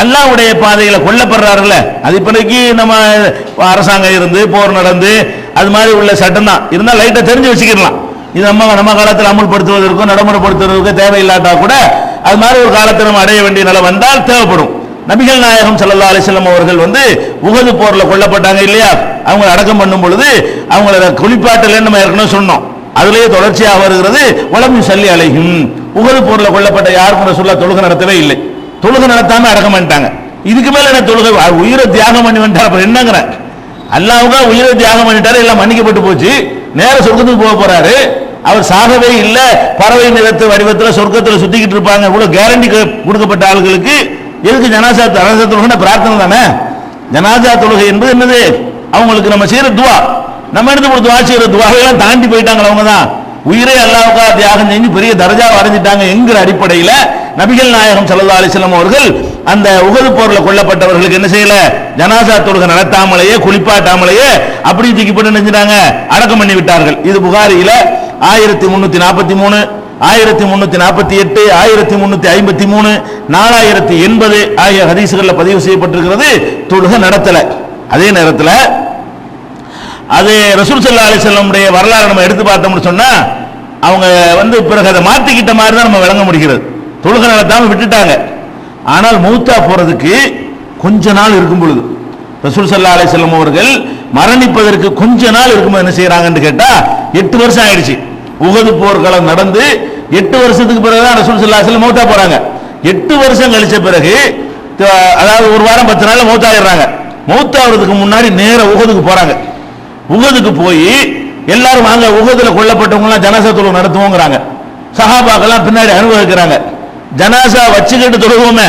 அல்லாவுடைய பாதையில் கொல்லப்படுறாருல்ல. அது இப்போதைக்கு நம்ம அரசாங்கம் இருந்து போர் நடந்து அது மாதிரி உள்ள சட்டம் தான். இருந்தால் லைட்டை தெரிஞ்சு வச்சுக்கிடலாம். இது நம்ம நம்ம காலத்தில் அமல்படுத்துவதற்கும் நடைமுறைப்படுத்துவதற்கும் தேவையில்லாட்டா கூட அது மாதிரி ஒரு காலத்தை நம்ம அடைய வேண்டிய நிலை வந்தால் தேவைப்படும். நபிகள் நாயகம் சல்லா அலைஹி அவர்கள் வந்து உகது போரில் கொல்லப்பட்டாங்க இல்லையா? அவங்க அடக்கம் பண்ணும் பொழுது அவங்கள குளிப்பாட்டலன்னு நம்ம ஏற்கனவே சொன்னோம். அதுலேயே தொடர்ச்சியாக வருகிறது உலகம் சல்லி அலையும் உகது போரில் கொல்லப்பட்ட யாருக்கும் சொல்ல தொழுக நடத்தவே இல்லை. தொழுகை நடத்தாம அடக்கம் பண்ணிட்டாங்க. இதுக்கு மேல என்ன தொழுகை? உயிரை தியாகம் பண்ணி வந்துட்டார் அப்புறம் என்னங்கிற அல்லாவுக்கா உயிரை தியாகம் பண்ணிட்டாரு எல்லாம் மன்னிக்கப்பட்டு போச்சு. நேர சொர்க்கத்துக்கு போக போறாரு. அவர் சாகவே இல்லை. பறவை நிறத்து வடிவத்தில் சொர்க்கத்தில் சுத்திக்கிட்டு இருப்பாங்க. இவ்வளவு கேரண்டி கொடுக்கப்பட்ட ஆளுகளுக்கு எதுக்கு ஜனாசா ஜனாசா தொழுகை பிரார்த்தனை தானே? ஜனாசா தொழுகை என்பது என்னது? அவங்களுக்கு நம்ம செய்யற துவா. நம்ம எடுத்து கொடுத்த துவா செய்யற துவாவையெல்லாம் தாண்டி போயிட்டாங்க அவங்க தான் உயிரே அல்லாவுக்கா தியாகம் செஞ்சு பெரிய தரஜா வரைஞ்சிட்டாங்க என்கிற அடிப்படையில் நபிகள் நாயகம் சல்லா அலைஹி அவர்கள் அந்த உகது போரில் கொல்லப்பட்டவர்களுக்கு என்ன செய்யல? ஜனாசா தொழுகை நடத்தாமலேயே குளிப்பாட்டாமலேயே அப்படி தூக்கி போட்டு நினைஞ்சிட்டாங்க அடக்கம் பண்ணி விட்டார்கள். இது புகாரியில ஆயிரத்தி முன்னூத்தி நாற்பத்தி மூணு ஆயிரத்தி முன்னூத்தி நாற்பத்தி எட்டு ஆயிரத்தி முன்னூத்தி ஐம்பத்தி மூணு நாலாயிரத்தி எண்பது ஆகிய ஹதீசுகளில் பதிவு செய்யப்பட்டிருக்கிறது. தொழுகை நடத்தல. அதே நேரத்தில் அது ரசூல் சல்லா அலிசல்லமுடைய வரலாறு நம்ம எடுத்து பார்த்தோம்னு சொன்னா அவங்க வந்து பிறகு அதை மாத்திக்கிட்ட மாதிரி தான் நம்ம விளங்க முடிகிறது. தொழுகை நடத்தாமல் விட்டுட்டாங்க. ஆனால் மூத்தா போறதுக்கு கொஞ்ச நாள் இருக்கும் பொழுது ரசூல் சல்லா அலிசல்லம் அவர்கள் மரணிப்பதற்கு கொஞ்ச நாள் இருக்கும் என்ன செய்யறாங்கன்னு கேட்டா எட்டு வருஷம் ஆயிடுச்சு. உகது போர்க்களம் நடந்து எட்டு வருஷத்துக்கு பிறகுதான் ரசூல் சல்லா செல்லம் மூத்தா போறாங்க. எட்டு வருஷம் கழிச்ச பிறகு அதாவது ஒரு வாரம் பத்து நாள்ல மூத்தாயிடுறாங்க. மூத்தாகிறதுக்கு முன்னாடி நேர உகதுக்கு போறாங்க. உகதுக்கு போய் எல்லாரும் வாங்க உகதுல கொல்லப்பட்டவங்கலாம் ஜனாசா தொழுவு நடத்துவோங்கிறாங்க. சஹாபாக்கெல்லாம் பின்னாடி அனுபவிக்கிறாங்க. ஜனாசா வச்சுக்கிட்டு தொழுவோமே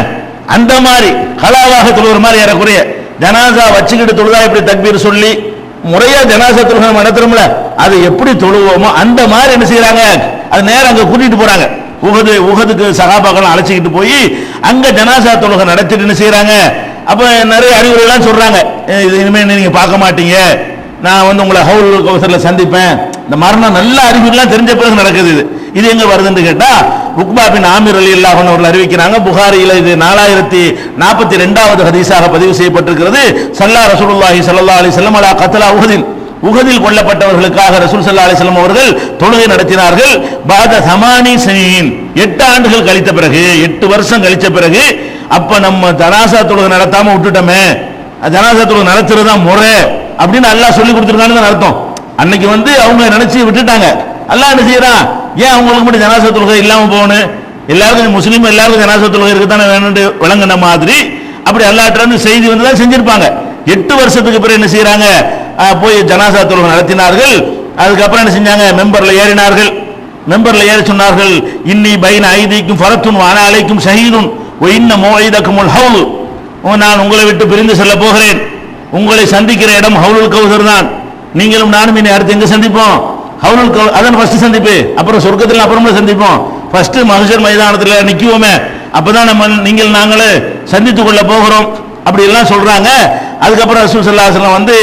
அந்த மாதிரி கலாவாக தொழுகிற மாதிரி ஏறக்குறைய ஜனாசா வச்சுக்கிட்டு தொழுதா இப்படி தக்பீர் சொல்லி முறையா ஜனாசா தொழுகை நடத்துறோம்ல அது எப்படி தொழுவோமோ அந்த மாதிரி என்ன செய்யறாங்க அது நேரம் அங்க கூட்டிட்டு போறாங்க. உகது உகதுக்கு சகாபாக்கள் அழைச்சிக்கிட்டு போய் அங்க ஜனாசா தொழுகை நடத்திட்டு என்ன செய்யறாங்க அப்ப நிறைய அறிவுரைலாம் சொல்றாங்க. இது இனிமே நீங்க பார்க்க மாட்டீங்க. நான் வந்து உங்களை ஹவுல் கௌசர்ல சந்திப்பேன். இந்த மரணம் நல்ல அறிவிப்புலாம் தெரிஞ்ச பிறகு நடக்குது இது. இது எங்க வருதுன்னு கேட்டா உக்பா பின் ஆமிர் அலி அல்லாஹ் அவர்கள் அறிவிக்கிறாங்க புகாரியில் இது நாலாயிரத்தி நாற்பத்தி ரெண்டாவது ஹதீஸாக பதிவு செய்யப்பட்டிருக்கிறது. சல்லா ரசூலுல்லாஹி சல்லா அலி செல்லமலா அலா கத்லா உகதில் உகதில் கொல்லப்பட்டவர்களுக்காக ரசூல் சல்லா அலிஸ்லாம் அவர்கள் தொழுகை நடத்தினார்கள். பாத சமானி சனீன் எட்டு ஆண்டுகள் கழித்த பிறகு எட்டு வருஷம் கழித்த பிறகு அப்ப நம்ம ஜனாசா தொழுகை நடத்தாம விட்டுட்டோமே. ஜனாசா தொழுகை நடத்துறது தான் முறை அப்படின்னு அல்லாஹ் சொல்லி கொடுத்துருக்கான்னு அர்த்தம். அன்னைக்கு வந்து அவங்க நினைச்சு விட்டுட்டாங்க. அல்லாஹ் என்ன செய்யறான் ஏன் அவங்களுக்கு மட்டும் ஜனாசா தொழுகை இல்லாம போகணும்? எல்லாருக்கும் முஸ்லீம் எல்லாருக்கும் ஜனாசா தொழுகை இருக்குதானே வேணும்னு விளங்கின மாதிரி அப்படி அல்லாட்ட செய்தி வந்து தான் செஞ்சிருப்பாங்க. எட்டு வருஷத்துக்கு பிறகு என்ன செய்யறாங்க? போய் ஜனாசா தொழுகை நடத்தினார்கள். அதுக்கப்புறம் என்ன செஞ்சாங்க? மெம்பர்ல ஏறினார்கள். மெம்பர்ல ஏறி சொன்னார்கள் இன்னி பைன ஐதிக்கும் ஃபரத்துன் வான அலைக்கும் ஷஹீதுன். இன்ன மோயிதக்குமுல் ஹவுல். நான் உங்களை விட்டு பிரிந்து செல்ல போகிறேன். உங்களை சந்திக்கிற இடம் ஹவுலுல் கௌசர் தான். நீங்களும் நானும் இனி அடுத்து எங்க சந்திப்போம்? ஹவுலுல் அதான் ஃபர்ஸ்ட் சந்திப்பு. அப்புறம் சொர்க்கத்தில் அப்புறமா சந்திப்போம். ஃபர்ஸ்ட் மகசர் மைதானத்தில் நிற்குவோமே அப்பதான் நம்ம நீங்கள் நாங்களே சந்தித்துக் கொள்ள போகிறோம். அப்படி எல்லாம் சொல்றாங்க. அதுக்கப்புறம் ரசூல் ஸல்லல்லாஹு வந்து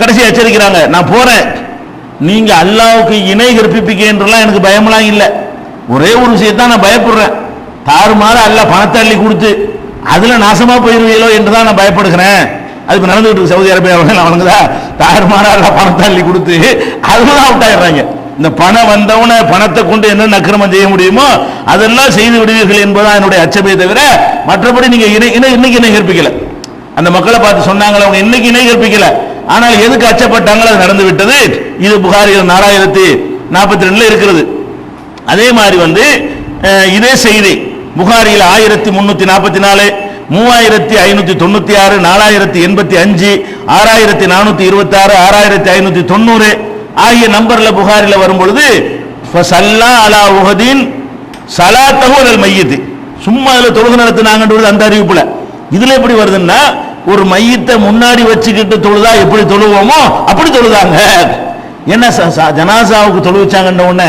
கடைசி எச்சரிக்கிறாங்க. நான் போறேன். நீங்க அல்லாவுக்கு இணை கற்பிப்பீங்கன்றலாம் எனக்கு பயமெல்லாம் இல்லை. ஒரே ஒரு விஷயத்தான் நான் பயப்படுறேன். தாறுமாறு அல்ல பணத்தை அள்ளி கொடுத்து அதுல நாசமா போயிருவீங்களோ என்று தான் நான் பயப்படுகிறேன். அது இப்ப நடந்துகிட்டு சவுதி அரேபியாவில் அவனுக்குதா தாறுமாறு பணம் பணத்தை கொடுத்து அதுல தான் அவுட் இந்த பணம் வந்தவன பணத்தை கொண்டு என்ன நக்கிரமம் செய்ய முடியுமோ அதெல்லாம் செய்து விடுவீர்கள் என்பதுதான் என்னுடைய அச்சமே தவிர மற்றபடி நீங்க இணை இணை இன்னைக்கு இணை கற்பிக்கல. அந்த மக்களை பார்த்து சொன்னாங்களே அவங்க இன்னைக்கு இணை கற்பிக்கல. ஆனால் எதுக்கு அச்சப்பட்டாங்களோ அது நடந்து விட்டது. இது புகாரிகள் நாலாயிரத்தி நாற்பத்தி ரெண்டுல இருக்கிறது. அதே மாதிரி வந்து இதே செய்தி புகாரியில் ஆயிரத்தி முன்னூத்தி நாற்பத்தி நாலு மூவாயிரத்தி ஐநூத்தி தொண்ணூத்தி ஆறு நாலாயிரத்தி எண்பத்தி அஞ்சு ஆறாயிரத்தி நானூத்தி இருபத்தி ஆறு ஆறாயிரத்தி ஐநூத்தி தொண்ணூறு ஆகிய நம்பர்ல புகாரில் வரும்பொழுது சல்லா அலா உஹதீன் சலா தகவல் மையத்து சும்மா அதில் தொழுகை நடத்தினாங்கன்றது அந்த அறிவிப்புல. இதுல எப்படி வருதுன்னா ஒரு மையத்தை முன்னாடி வச்சுக்கிட்டு தொழுதா எப்படி தொழுவோமோ அப்படி தொழுதாங்க. என்ன ச- ச- ஜனாசாவுக்கு தொழுவிச்சாங்கன்ற உடனே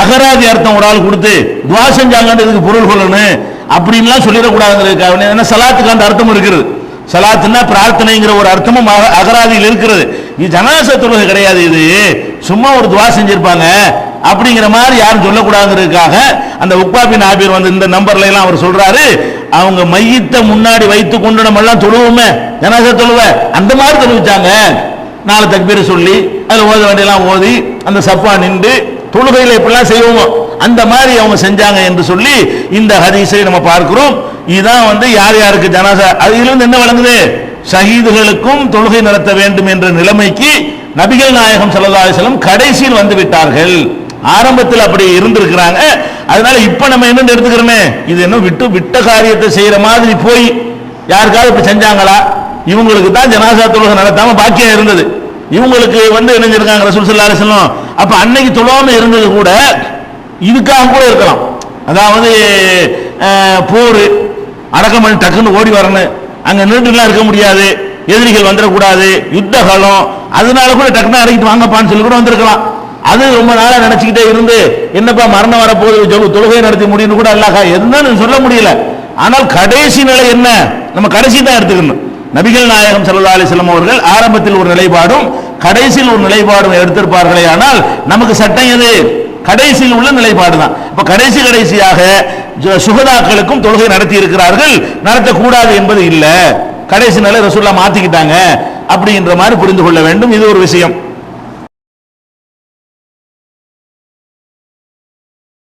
அகராதி அர்த்தம் ஒரு ஆள் கொடுத்து துவா செஞ்சாங்கன்றதுக்கு பொருள் சொல்லணும் அப்படின்லாம் சொல்லிடக்கூடாதுங்கிறதுக்காக ஏன்னா சலாத்துக்கு அந்த அர்த்தம் இருக்கிறது சலாத்துன்னா பிரார்த்தனைங்கிற ஒரு அர்த்தமும் அக- அகராதியில் இருக்கிறது. இது ஜனாச தொழுகை கிடையாது இது. சும்மா ஒரு துவா செஞ்சிருப்பாங்க. அப்படிங்கிற மாதிரி யாரும் சொல்லக்கூடாதுங்கிறதுக்காக அந்த உக்பாபின் ஆபீர் வந்து இந்த நம்பர்ல எல்லாம் அவர் சொல்றாரு. அவங்க மையத்தை முன்னாடி வைத்து கொண்டு நம்ம எல்லாம் தொழுவோமே. ஜனாச தொழுவ. அந்த மாதிரி தொழுவிச்சாங்க. நாலு தக்பீர் சொல்லி அதில் ஓத வேண்டியெல்லாம் ஓதி அந்த சப்பா நின்று தொழுகையில் இப்படிலாம் செய்வோம். அந்த மாதிரி அவங்க செஞ்சாங்க என்று சொல்லி இந்த ஹதீஸை நம்ம பார்க்கிறோம். இதுதான் வந்து யார் யாருக்கு ஜனாசா அதிலிருந்து என்ன வழங்குது? ஷஹீதுகளுக்கும் தொழுகை நடத்த வேண்டும் என்ற நிலைமைக்கு நபிகள் நாயகம் ஸல்லல்லாஹு கடைசியில் வந்து விட்டார்கள். ஆரம்பத்தில் அப்படி இருந்திருக்கிறாங்க. அதனால இப்ப நம்ம என்ன எடுத்துக்கிறோமே? இது என்ன விட்டு விட்ட காரியத்தை செய்யற மாதிரி போய் யாருக்காவது இப்படி செஞ்சாங்களா? இவங்களுக்கு தான் ஜனாசா தொழுகை நடத்தாம பாக்கியம் இருந்தது. இவங்களுக்கு வந்து என்ன செஞ்சிருக்காங்க ரசூல் ஸல்லல்லாஹு அலைஹி அப்ப அன்னைக்கு தொழாம இருந்தது கூட இதுக்காக கூட இருக்கலாம். அதாவது போர் அடக்கம் பண்ணி டக்குன்னு ஓடி வரணும். அங்கே நின்றுலாம் இருக்க முடியாது. எதிரிகள் வந்துடக்கூடாது. யுத்த காலம். அதனால கூட டக்குன்னு அடக்கிட்டு வாங்கப்பான்னு சொல்லி கூட வந்திருக்கலாம். அது ரொம்ப நாளாக நினச்சிக்கிட்டே இருந்து என்னப்பா மரணம் வரப்போகுது ஜொ- தொழுகை நடத்தி முடியும்னு கூட அல்லாஹ் என்னன்னு சொல்ல முடியல. ஆனால் கடைசி நிலை என்ன? நம்ம கடைசி தான் எடுத்துக்கணும். நபிகள் நாயகம் சல்லா அலைஹி அவர்கள் ஆரம்பத்தில் ஒரு நிலைப்பாடும் கடைசியில் ஒரு நிலைப்பாடும் எடுத்திருப்பார்களே ஆனால் நமக்கு சட்டம் எது? கடைசியில் உள்ள நிலைப்பாடு தான் இப்ப கடைசி கடைசியாக சுகதாக்களுக்கும் தொழுகை நடத்தி இருக்கிறார்கள் நடத்தக்கூடாது என்பது இல்லை. கடைசி நிலை ரசூல்லா மாத்திக்கிட்டாங்க. அப்படின்ற மாதிரி புரிந்து கொள்ள வேண்டும். இது ஒரு விஷயம்.